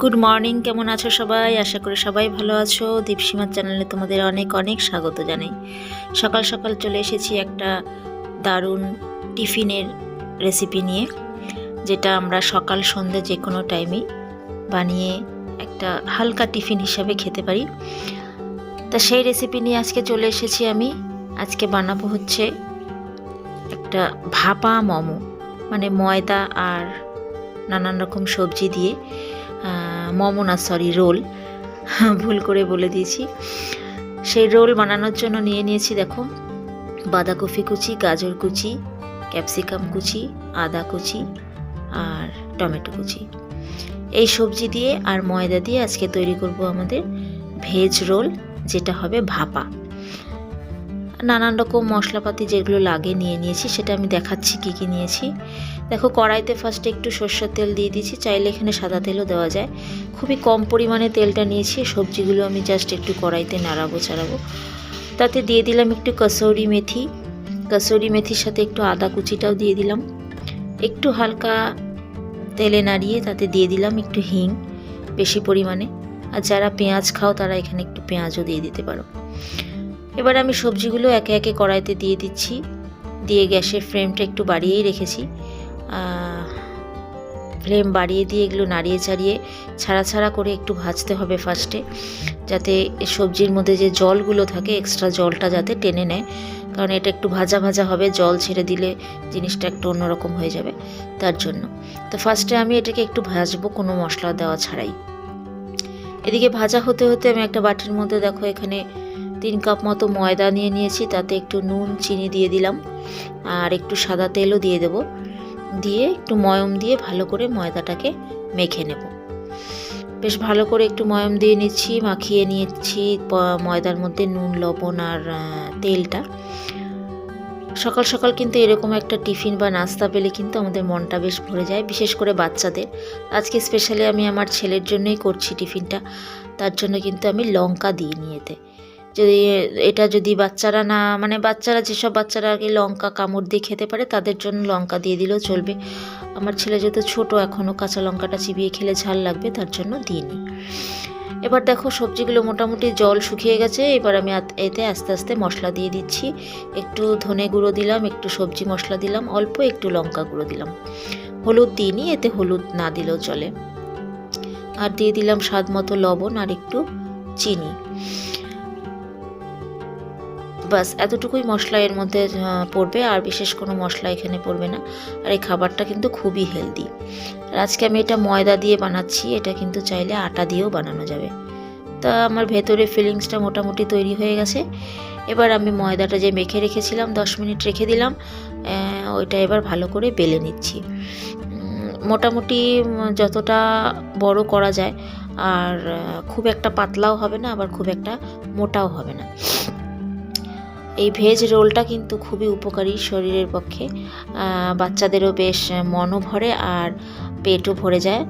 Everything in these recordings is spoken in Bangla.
গুড মর্নিং কেমন আছো সবাই? আশা করি সবাই ভালো আছো। দীপসীমার চ্যানেলে তোমাদের অনেক অনেক স্বাগত জানাই। সকাল সকাল চলে এসেছি একটা দারুণ টিফিনের রেসিপি নিয়ে, যেটা আমরা সকাল, সন্ধ্যে যে কোনো টাইমে বানিয়ে একটা হালকা টিফিন হিসাবে খেতে পারি। তা সেই রেসিপি নিয়ে আজকে চলে এসেছি আমি। আজকে বানাবো হচ্ছে একটা ভাপা মোমো মানে ময়দা আর নানান রকম সবজি দিয়ে। মোমো না সরি রোল। ভুল করে বলে দিয়েছি। সেই রোল বানানোর জন্য নিয়ে নিয়েছি দেখো। বাঁধাকপি কুচি, গাজর কুচি, ক্যাপসিকাম কুচি, আদা কুচি আর টমেটো কুচি। এই সবজি দিয়ে আর ময়দা দিয়ে আজকে তৈরি করব আমাদের ভেজ রোল, যেটা হবে ভাপা। নানান রকম মশলাপাতি যেগুলো লাগে নিয়ে নিয়েছি, সেটা আমি দেখাচ্ছি কী কী নিয়েছি। দেখো, কড়াইতে ফার্স্টে একটু সর্ষের তেল দিয়ে দিয়েছি, চাইলে এখানে সাদা তেলও দেওয়া যায়। খুবই কম পরিমাণে তেলটা নিয়েছি, সবজিগুলো আমি জাস্ট একটু কড়াইতে নাড়াবো চাড়াবো তাতে দিয়ে দিলাম একটু কসৌরি মেথি। কসৌরি মেথির সাথে একটু আদা কুচিটাও দিয়ে দিলাম। একটু হালকা তেলে নাড়িয়ে তাতে দিয়ে দিলাম একটু হিং বেশি পরিমাণে। আর যারা পেঁয়াজ খাও, তারা এখানে একটু পেঁয়াজও দিয়ে দিতে পারো। এবার আমি সবজিগুলো একে একে কড়াইতে দিয়ে দিচ্ছি। দিয়ে গ্যাসের ফ্লেমটা একটু বাড়িয়েই রেখেছি। ফ্লেম বাড়িয়ে দিয়ে এগুলো নাড়িয়ে চাড়িয়ে ছাড়া ছাড়া করে একটু ভাজতে হবে ফার্স্টে, যাতে সবজির মধ্যে যে জলগুলো থাকে এক্সট্রা জলটা যাতে টেনে নেয়। কারণ এটা একটু ভাজা ভাজা হবে, জল ছেড়ে দিলে জিনিসটা একটু অন্যরকম হয়ে যাবে তার জন্য। তো ফার্স্টে আমি এটাকে একটু ভাজবো কোনো মশলা দেওয়া ছাড়াই। এদিকে ভাজা হতে হতে আমি একটা বাটির মধ্যে দেখো এখানে তিন কাপ মতো ময়দা নিয়ে নিয়েছি, তাতে একটু নুন, চিনি দিয়ে দিলাম আর একটু সাদা তেলও দিয়ে দেব। দিয়ে একটু ময়ম দিয়ে ভালো করে ময়দাটাকে মেখে নেব। বেশ ভালো করে একটু ময়ম দিয়ে নিচ্ছি, মাখিয়ে নিয়েছি ময়দার মধ্যে নুন, লবণ আর তেলটা। সকাল সকাল কিন্তু এরকম একটা টিফিন বা নাস্তা পেলে কিন্তু আমাদের মনটা বেশ ভরে যায়, বিশেষ করে বাচ্চাদের। আজকে স্পেশালি আমি আমার ছেলের জন্যই করছি টিফিনটা, তার জন্য কিন্তু আমি লঙ্কা দিই নিয়েতে। যদি এটা যদি বাচ্চারা না মানে বাচ্চারা যেসব বাচ্চারা কি লঙ্কা কামড় দিয়ে খেতে পারে তাদের জন্য লঙ্কা দিয়ে দিলেও চলবে। আমার ছেলে যেহেতু ছোটো এখনও কাঁচা লঙ্কাটা চিবিয়ে খেলে ঝাল লাগবে তার জন্য দিইনি। এবার দেখো সবজিগুলো মোটামুটি জল শুকিয়ে গেছে, এবার আমি এতে আস্তে আস্তে মশলা দিয়ে দিচ্ছি। একটু ধনে গুঁড়ো দিলাম, একটু সবজি মশলা দিলাম, অল্প একটু লঙ্কা গুঁড়ো দিলাম। হলুদ দিইনি, এতে হলুদ না দিলেও চলে। আর দিয়ে দিলাম স্বাদ মতো লবণ আর একটু চিনি। বাস, এতটুকুই মশলা এর মধ্যে পড়বে, আর বিশেষ কোনো মশলা এখানে পড়বে না। আর এই খাবারটা কিন্তু খুবই হেলদি আর আজকে আমি এটা ময়দা দিয়ে বানাচ্ছি, এটা কিন্তু চাইলে আটা দিয়েও বানানো যাবে। তা আমার ভেতরে ফিলিংসটা মোটামুটি তৈরি হয়ে গেছে। এবার আমি ময়দাটা যে মেখে রেখেছিলাম, দশ মিনিট রেখে দিলাম ওইটা এবার ভালো করে বেলে নিচ্ছি। মোটামুটি যতটা বড় করা যায়, আর খুব একটা পাতলাও হবে না, আবার খুব একটা মোটাও হবে না। এই ভেজ রোলটা কিন্তু খুবই উপকারী শরীরের পক্ষে। বাচ্চাদেরও বেশ মনও ভরে আর পেটও ভরে যায়।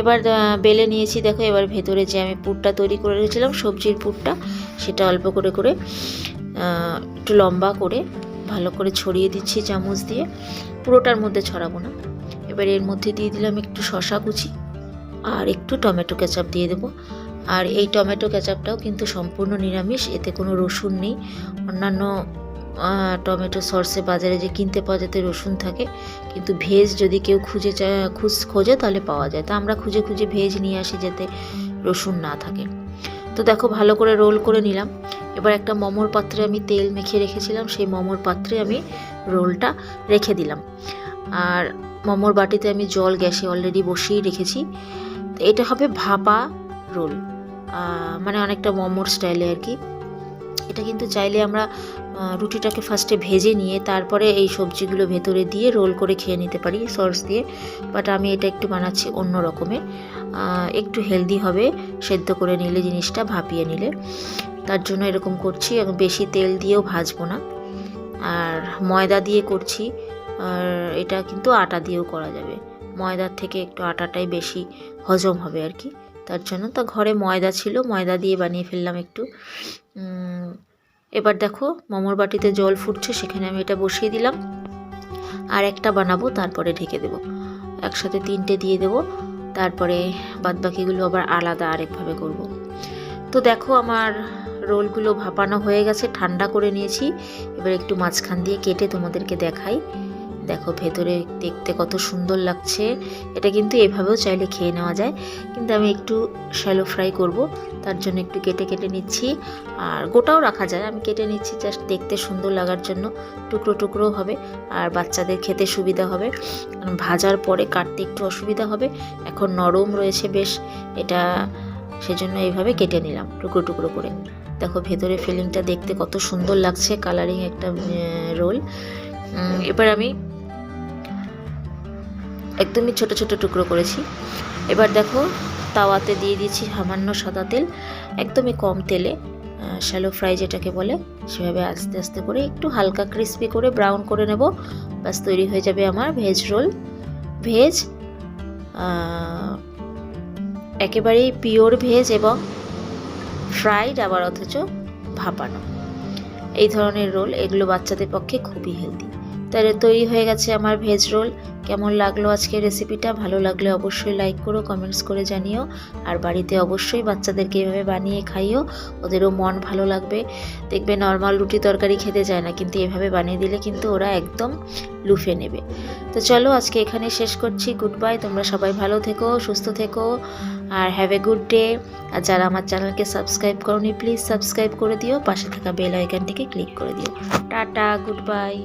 এবার বেলে নিয়েছি, দেখো, এবার ভেতরে যে আমি পুরটা তৈরি করে রেখেছিলাম, সবজির পুরটা, সেটা অল্প করে করে একটু লম্বা করে ভালো করে ছড়িয়ে দিচ্ছি চামচ দিয়ে। পুরোটার মধ্যে ছড়াবো না। এবার এর মধ্যে দিয়ে দিলাম একটু শশা কুচি আর একটু টমেটো কেচাপ দিয়ে দেবো। আর এই টমেটো কেচাপটাও কিন্তু সম্পূর্ণ নিরামিষ, এতে কোনো রসুন নেই। অন্যান্য টমেটো সর্ষে বাজারে যে কিনতে পাওয়া যাতে রসুন থাকে। কিন্তু ভেজ যদি কেউ খুঁজে খুঁজ, খোঁজে তাহলে পাওয়া যায়। তা আমরা খুঁজে খুঁজে ভেজ নিয়ে আসি যাতে রসুন না থাকে। তো দেখো, ভালো করে রোল করে নিলাম। এবার একটা মোমোর পাত্রে আমি তেল মেখে রেখেছিলাম। সেই মোমোর পাত্রে আমি রোলটা রেখে দিলাম। আর মোমোর বাটিতে আমি জল, গ্যাসে অলরেডি বসিয়ে রেখেছি। এটা হবে ভাপা রোল। মানে অনেকটা মোমোর স্টাইলে আর কি। এটা কিন্তু চাইলে আমরা রুটিটাকে ফার্স্টে ভেজে নিয়ে তারপরে এই সবজিগুলো ভেতরে দিয়ে রোল করে খেয়ে নিতে পারি সস দিয়ে। বাট আমি এটা একটু বানাচ্ছি অন্য রকমের একটু হেলদি হবে, সেদ্ধ করে নিলে জিনিসটা, ভাপিয়ে নিলে। তার জন্য এরকম করছি, এবং বেশি তেল দিয়েও ভাজবো না। আর ময়দা দিয়ে করছি, আর এটা কিন্তু আটা দিয়েও করা যাবে। ময়দার থেকে একটু আটাটাই বেশি হজম হবে আর কি। তার জন্য। তো ঘরে ময়দা ছিল, ময়দা দিয়ে বানিয়ে ফেললাম একটু। এবার দেখো মোমোর বাটিতে জল ফুটছে, সেখানে আমি এটা বসিয়ে দিলাম। আর একটা বানাবো, তারপরে ঢেকে দেবো। একসাথে তিনটে দিয়ে দেবো। তারপরে বাদবাকিগুলো আবার আলাদা আরেকভাবে করব। তো দেখো আমার রোলগুলো ভাপানো হয়ে গেছে, ঠান্ডা করে নিয়েছি। এবার একটু মাঝখান দিয়ে কেটে তোমাদেরকে দেখাই। দেখো, ভেতরে দেখতে কত সুন্দর লাগছে। এটা কিন্তু এভাবেও চাইলে খেয়ে নেওয়া যায়। কিন্তু আমি একটু শ্যালো ফ্রাই করব, তার জন্য একটু কেটে কেটে নিচ্ছি। আর গোটাও রাখা যায়, আমি কেটে নিচ্ছি জাস্ট দেখতে সুন্দর লাগার জন্য। টুকরো টুকরো হবে, আর বাচ্চাদের খেতে সুবিধা হবে। ভাজার পরে কাটতে একটু অসুবিধা হবে। এখন নরম রয়েছে বেশ, এটা সেজন্য এইভাবে কেটে নিলাম, টুকরো টুকরো করে। দেখো ভেতরে ফিলিংটা দেখতে কত সুন্দর লাগছে কালারিং একটা রোল এবার আমি একদমই ছোট ছোট টুকরো করেছি। এবার দেখো, তাওয়াতে দিয়ে দিয়েছি সামান্য সাদা তেল, একদমই কম তেলে শ্যালো ফ্রাই যেটাকে বলে, সেভাবে আস্তে আস্তে করে একটু হালকা ক্রিস্পি করে ব্রাউন করে নেব। ব্যাস, তৈরি হয়ে যাবে আমার ভেজ রোল ভেজ একেবারেই পিওর ভেজ এবং ফ্রাইড আবার অথচ ভাপানো। এই ধরনের রোল এগুলো বাচ্চাদের পক্ষে খুবই হেলদি তাহলে তৈরি হয়ে গেছে আমার ভেজ রোল। কেমন লাগল আজকের রেসিপিটা? ভালো লাগলে অবশ্যই লাইক করো, কমেন্টস করে জানিও। আর বাড়িতে অবশ্যই বাচ্চাদেরকে এভাবে বানিয়ে খাইও, ওদেরও মন ভালো লাগবে। দেখবে নর্মাল রুটি তরকারি খেতে যায় না, কিন্তু এভাবে বানিয়ে দিলে কিন্তু ওরা একদম লুফে নেবে। তো চলো আজকে এখানে শেষ করছি। গুড বাই তোমরা সবাই ভালো থেকো, সুস্থ থেকো, আর হ্যাভ এ গুড ডে আর যারা আমার চ্যানেলকে সাবস্ক্রাইব করনি প্লিজ সাবস্ক্রাইব করে দিও। পাশে থাকা বেল আইকনটিকে ক্লিক করে দিও। Tata good bye